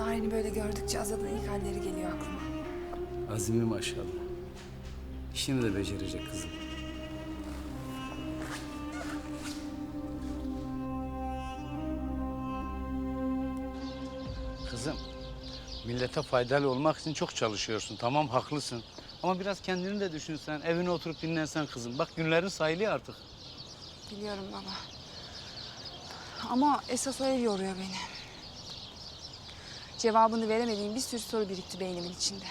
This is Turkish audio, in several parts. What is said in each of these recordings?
Narin'i böyle gördükçe Azad'ın ilk halleri geliyor aklıma. Azimi maşallah. İşini de becerecek kızım. Kızım, millete faydalı olmak için çok çalışıyorsun. Tamam haklısın. Ama biraz kendini de düşünsen, evine oturup dinlensen kızım. Bak günlerin sayılı artık. Biliyorum baba. Ama esas o ev yoruyor beni. Cevabını veremediğim bir sürü soru birikti beynimin içinde.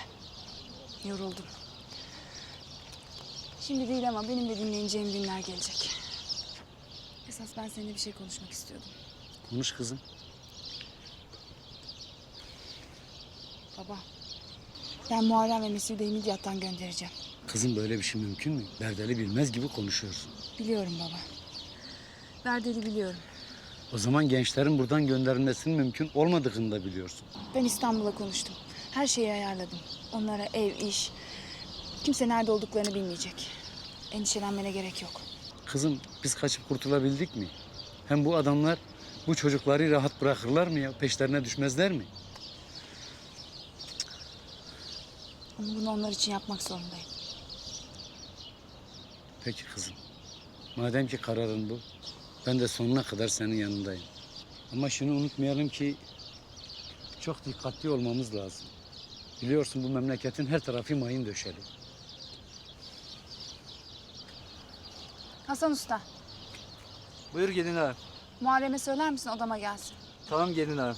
Yoruldum. Şimdi değil ama benim de dinleneceğim günler gelecek. Esas ben seninle bir şey konuşmak istiyordum. Konuş kızım. Baba, ben Muharrem ve Mesude'yi Midyat'tan göndereceğim. Kızım böyle bir şey mümkün mü? Berdeli bilmez gibi konuşuyorsun. Biliyorum baba. Verdeli biliyorum. O zaman gençlerin buradan gönderilmesinin mümkün olmadığını da biliyorsun. Ben İstanbul'a konuştum. Her şeyi ayarladım. Onlara ev, iş. Kimse nerede olduklarını bilmeyecek. Endişelenmene gerek yok. Kızım biz kaçıp kurtulabildik mi? Hem bu adamlar bu çocukları rahat bırakırlar mı ya? Peşlerine düşmezler mi? Ama bunu onlar için yapmak zorundayım. Peki kızım. Madem ki kararın bu, ben de sonuna kadar senin yanındayım. Ama şunu unutmayalım ki çok dikkatli olmamız lazım. Biliyorsun bu memleketin her tarafı mayın döşeli. Hasan Usta, Buyur gelin ağam. Muharrem'e söyler misin odama gelsin? Tamam gelin ağam.